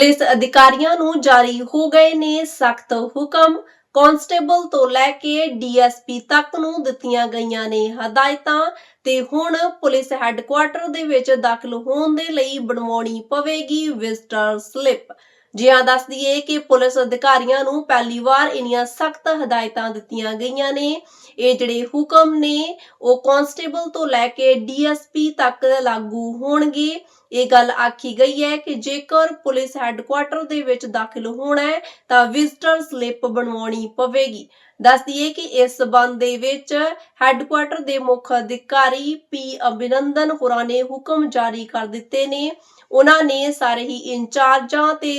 Police ਅਧਿਕਾਰੀਆਂ ਨੂੰ ਜਾਰੀ ਹੋ ਗਏ ਨੇ ਸਖਤ ਹੁਕਮ। ਕਾਂਸਟੇਬਲ ਤੋਂ ਲੈ ਕੇ ਡੀਐਸਪੀ ਤੱਕ ਨੂੰ ਦਿੱਤੀਆਂ ਗਈਆਂ ਨੇ ਹਦਾਇਤਾਂ ਤੇ ਹੁਣ ਪੁਲਿਸ ਹੈੱਡਕੁਆਰਟਰ ਦੇ ਵਿੱਚ ਦਾਖਲ ਹੋਣ ਦੇ ਲਈ ਬਣਵਾਉਣੀ ਪਵੇਗੀ ਵਿਜ਼ਟਰ ਸਲਿੱਪ। ਜੀ ਦੱਸ ਦਈਏ ਕਿ ਪੁਲਿਸ ਅਧਿਕਾਰੀਆਂ ਨੂੰ ਪਹਿਲੀ ਵਾਰ ਇੰਨੀਆਂ ਸਖਤ ਹਦਾਇਤਾਂ ਦਿੱਤੀਆਂ ਗਈਆਂ ਨੇ। ਇਹ ਜਿਹੜੇ ਹੁਕਮ ਨੇ, ਉਹ ਕਾਂਸਟੇਬਲ ਤੋਂ ਲੈ ਕੇ ਡੀਐਸਪੀ ਤੱਕ ਲਾਗੂ ਹੋਣਗੇ। ਇਹ ਗੱਲ ਆਖੀ ਗਈ ਹੈ ਕਿ ਜੇਕਰ ਪੁਲਿਸ ਹੈੱਡਕੁਆਰਟਰ ਦੇ ਵਿੱਚ ਦਾਖਲ ਹੋਣਾ ਹੈ, ਤਾਂ ਵਿਜ਼ਟਰ ਸਲਿੱਪ ਬਣਵਾਉਣੀ ਪਵੇਗੀ। ਦੱਸ ਦਈਏ ਕਿ ਇਸ ਸਬੰਧ ਦੇ ਵਿੱਚ ਹੈੱਡਕੁਆਰਟਰ ਦੇ ਮੁੱਖ ਅਧਿਕਾਰੀ ਪੀ ਅਭਿਨੰਦਨ ਹੋਰਾਂ ਨੇ ਹੁਕਮ ਜਾਰੀ ਕਰ ਦਿੱਤੇ ਨੇ। ਉਹਨਾਂ ਨੇ ਸਾਰੇ ਹੀ ਇੰਚਾਰਜਾਂ ਤੇ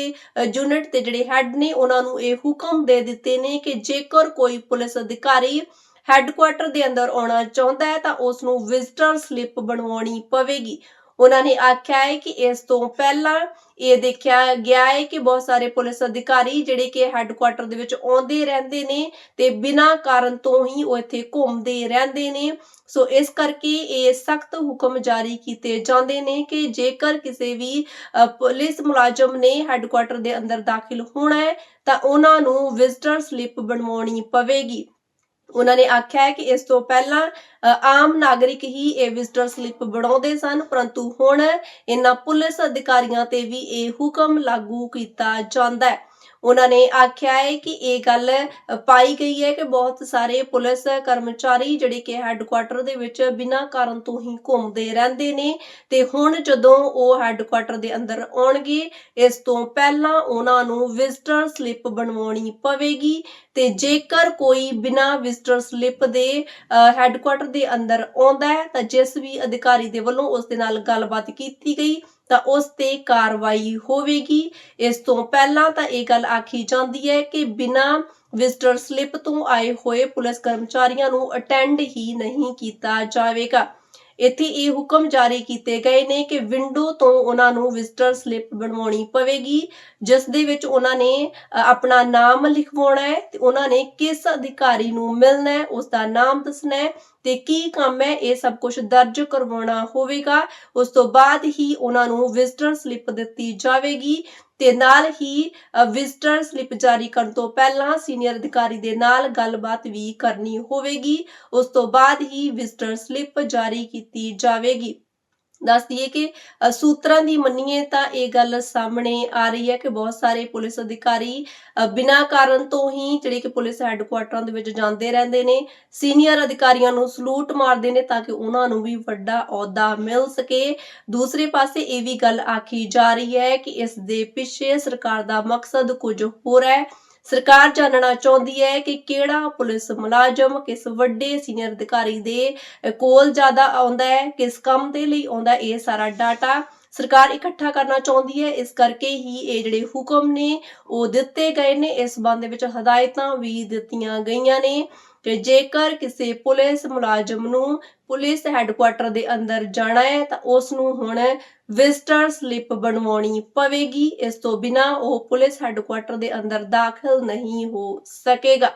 ਯੂਨਿਟ ਤੇ ਜਿਹੜੇ ਹੈੱਡ ਨੇ, ਉਹਨਾਂ ਨੂੰ ਇਹ ਹੁਕਮ ਦੇ ਦਿੱਤੇ ਨੇ ਕਿ ਜੇਕਰ ਕੋਈ ਪੁਲਿਸ ਅਧਿਕਾਰੀ ਹੈੱਡਕੁਆਰਟਰ ਦੇ ਅੰਦਰ ਆਉਣਾ ਚਾਹੁੰਦਾ ਹੈ, ਤਾਂ ਉਸ ਨੂੰ ਵਿਜ਼ਟਰ ਸਲਿੱਪ ਬਣਵਾਉਣੀ ਪਵੇਗੀ। ਉਹਨਾਂ ਨੇ ਆਖਿਆ ਹੈ ਕਿ ਇਸ ਤੋਂ ਪਹਿਲਾਂ ਇਹ ਦੇਖਿਆ ਗਿਆ ਹੈ ਕਿ ਬਹੁਤ ਸਾਰੇ ਪੁਲਿਸ ਅਧਿਕਾਰੀ ਜਿਹੜੇ ਕਿ ਹੈੱਡਕੁਆਰਟਰ ਦੇ ਵਿੱਚ ਆਉਂਦੇ ਰਹਿੰਦੇ ਨੇ ਤੇ ਬਿਨਾਂ ਕਾਰਨ ਤੋਂ ਹੀ ਉਹ ਇੱਥੇ ਘੁੰਮਦੇ ਰਹਿੰਦੇ ਨੇ। ਸੋ ਇਸ ਕਰਕੇ ਇਹ ਸਖਤ ਹੁਕਮ ਜਾਰੀ ਕੀਤੇ ਜਾਂਦੇ ਨੇ ਕਿ ਜੇਕਰ ਕਿਸੇ ਵੀ ਪੁਲਿਸ ਮੁਲਾਜ਼ਮ ਨੇ ਹੈੱਡਕੁਆਰਟਰ ਦੇ ਅੰਦਰ ਦਾਖਲ ਹੋਣਾ ਹੈ ਤਾਂ ਉਹਨਾਂ ਨੂੰ ਵਿਜ਼ਟਰ ਸਲਿੱਪ ਬਣਵਾਉਣੀ ਪਵੇਗੀ। ਉਹਨਾਂ ਨੇ ਆਖਿਆ ਹੈ ਕਿ ਇਸ ਤੋਂ ਪਹਿਲਾਂ ਆਮ ਨਾਗਰਿਕ ਹੀ ਇਹ ਵਿਜ਼ਟਰ ਸਲਿੱਪ ਬਣਾਉਂਦੇ ਸਨ, ਪਰੰਤੂ ਹੁਣ ਇਹਨਾਂ ਪੁਲਿਸ ਅਧਿਕਾਰੀਆਂ ਤੇ ਵੀ ਇਹ ਹੁਕਮ ਲਾਗੂ ਕੀਤਾ ਜਾਂਦਾ ਹੈ। ਉਹਨਾਂ ਨੇ ਆਖਿਆ ਹੈ ਕਿ ਇਹ ਗੱਲ ਪਾਈ ਗਈ ਹੈ ਕਿ ਬਹੁਤ ਸਾਰੇ ਪੁਲਿਸ ਕਰਮਚਾਰੀ ਜਿਹੜੇ ਕਿ ਹੈੱਡਕੁਆਰਟਰ ਦੇ ਵਿੱਚ ਬਿਨਾਂ ਕਾਰਨ ਤੋਂ ਹੀ ਘੁੰਮਦੇ ਰਹਿੰਦੇ ਨੇ ਤੇ ਹੁਣ ਜਦੋਂ ਉਹ ਹੈੱਡਕੁਆਰਟਰ ਦੇ ਅੰਦਰ ਆਉਣਗੇ, ਇਸ ਤੋਂ ਪਹਿਲਾਂ ਉਹਨਾਂ ਨੂੰ ਵਿਜ਼ਟਰ ਸਲਿੱਪ ਬਣਵਾਉਣੀ ਪਵੇਗੀ ਤੇ ਜੇਕਰ ਕੋਈ ਬਿਨਾਂ ਵਿਜ਼ਟਰ ਸਲਿੱਪ ਦੇ ਹੈੱਡਕੁਆਰਟਰ ਦੇ ਅੰਦਰ ਆਉਂਦਾ ਹੈ, ਤਾਂ ਜਿਸ ਵੀ ਅਧਿਕਾਰੀ ਦੇ ਵੱਲੋਂ ਉਸ ਦੇ ਨਾਲ ਗੱਲਬਾਤ ਕੀਤੀ ਗਈ, ਤਾਂ ਉਸ ਤੇ ਕਾਰਵਾਈ ਹੋਵੇਗੀ। ਇਸ ਤੋਂ ਪਹਿਲਾਂ ਤਾਂ ਇਹ ਗੱਲ ਆਖੀ ਜਾਂਦੀ ਹੈ ਕਿ ਬਿਨਾਂ ਵਿਜ਼ਟਰ ਸਲਿੱਪ ਤੋਂ ਆਏ ਹੋਏ ਪੁਲਿਸ ਕਰਮਚਾਰੀਆਂ ਨੂੰ ਅਟੈਂਡ ਹੀ ਨਹੀਂ ਕੀਤਾ ਜਾਵੇਗਾ। ਇੱਥੇ ਇਹ ਹੁਕਮ ਜਾਰੀ ਕੀਤੇ ਗਏ ਨੇ ਕਿ ਵਿੰਡੋ ਤੋਂ ਉਹਨਾਂ ਨੂੰ ਵਿਜ਼ਟਰ ਸਲਿੱਪ ਬਣਵਾਉਣੀ ਪਵੇਗੀ, ਜਿਸ ਦੇ ਵਿੱਚ ਉਹਨਾਂ ਨੇ ਆਪਣਾ ਨਾਮ ਲਿਖਵਾਉਣਾ ਹੈ ਤੇ ਉਹਨਾਂ ਨੇ ਕਿਸ ਅਧਿਕਾਰੀ ਨੂੰ ਮਿਲਣਾ ਹੈ ਉਸ ਦਾ ਨਾਮ ਦੱਸਣਾ ਹੈ ਤੇ ਕੀ ਕੰਮ ਹੈ? ਇਹ ਸਭ ਕੁਝ ਦਰਜ ਕਰਵਾਉਣਾ ਹੋਵੇਗਾ। ਉਸ ਤੋਂ ਬਾਅਦ ਹੀ ਉਹਨਾਂ ਨੂੰ ਵਿਜ਼ਟਰ ਸਲਿੱਪ ਦਿੱਤੀ ਜਾਵੇਗੀ ਤੇ ਨਾਲ ਹੀ ਵਿਜ਼ਟਰ ਸਲਿੱਪ ਜਾਰੀ ਕਰਨ ਤੋਂ ਪਹਿਲਾਂ ਸੀਨੀਅਰ ਅਧਿਕਾਰੀ ਦੇ ਨਾਲ ਗੱਲਬਾਤ ਵੀ ਕਰਨੀ ਹੋਵੇਗੀ। ਉਸ ਤੋਂ ਬਾਅਦ ਹੀ ਵਿਜ਼ਟਰ ਸਲਿੱਪ ਜਾਰੀ ਕੀਤੀ ਜਾਵੇਗੀ। ਦੱਸ ਦਈਏ ਕਿ ਸੂਤਰਾਂ ਦੀ ਮੰਨੀਏ ਤਾਂ ਇਹ ਗੱਲ ਸਾਹਮਣੇ ਆ ਰਹੀ ਹੈ ਕਿ ਬਹੁਤ ਸਾਰੇ ਪੁਲਿਸ ਅਧਿਕਾਰੀ ਬਿਨਾਂ ਕਾਰਨ ਤੋਂ ਹੀ ਜਿਹੜੇ ਕਿ ਪੁਲਿਸ ਹੈੱਡਕੁਆਰਟਰਾਂ ਦੇ ਵਿੱਚ ਜਾਂਦੇ ਰਹਿੰਦੇ ਨੇ, ਸੀਨੀਅਰ ਅਧਿਕਾਰੀਆਂ ਨੂੰ ਸਲੂਟ ਮਾਰਦੇ ਨੇ ਤਾਂ ਕਿ ਉਹਨਾਂ ਨੂੰ ਵੀ ਵੱਡਾ ਅਹੁਦਾ ਮਿਲ ਸਕੇ। ਦੂਸਰੇ ਪਾਸੇ ਇਹ ਵੀ ਗੱਲ ਆਖੀ ਜਾ ਰਹੀ ਹੈ ਕਿ ਇਸ ਦੇ ਪਿੱਛੇ ਸਰਕਾਰ ਦਾ ਮਕਸਦ ਕੁਝ ਹੋਰ ਹੈ। ਸਰਕਾਰ ਜਾਣਨਾ ਚਾਹੁੰਦੀ ਹੈ ਕਿ ਕਿਹੜਾ ਪੁਲਿਸ ਮੁਲਾਜ਼ਮ ਕਿਸ ਵੱਡੇ ਸੀਨੀਅਰ ਅਧਿਕਾਰੀ ਦੇ ਕੋਲ ਜ਼ਿਆਦਾ ਆਉਂਦਾ ਹੈ, ਕਿਸ ਕੰਮ ਦੇ ਲਈ ਆਉਂਦਾ ਇਹ ਸਾਰਾ ਡਾਟਾ ਸਰਕਾਰ ਇਕੱਠਾ ਕਰਨਾ ਚਾਹੁੰਦੀ ਹੈ। ਇਸ ਕਰਕੇ ਹੀ ਇਹ ਜਿਹੜੇ ਹੁਕਮ ਨੇ, ਉਹ ਦਿੱਤੇ ਗਏ ਨੇ। ਇਸ ਸੰਬੰਧ ਵਿੱਚ ਹਦਾਇਤਾਂ ਵੀ ਦਿੱਤੀਆਂ ਗਈਆਂ ਨੇ। ਕਿ ਜੇਕਰ ਕਿਸੇ ਪੁਲਿਸ ਮੁਲਾਜ਼ਮ ਨੂੰ ਪੁਲਿਸ ਹੈੱਡਕੁਆਰਟਰ ਦੇ ਅੰਦਰ ਜਾਣਾ ਹੈ, ਤਾਂ ਉਸ ਨੂੰ ਹੁਣ ਵਿਜ਼ਟਰ ਸਲਿੱਪ ਬਣਵਾਉਣੀ ਪਵੇਗੀ। ਇਸ ਤੋਂ ਬਿਨਾ ਉਹ ਪੁਲਿਸ ਹੈੱਡਕੁਆਰਟਰ ਦੇ ਅੰਦਰ ਦਾਖਲ ਨਹੀਂ ਹੋ ਸਕੇਗਾ।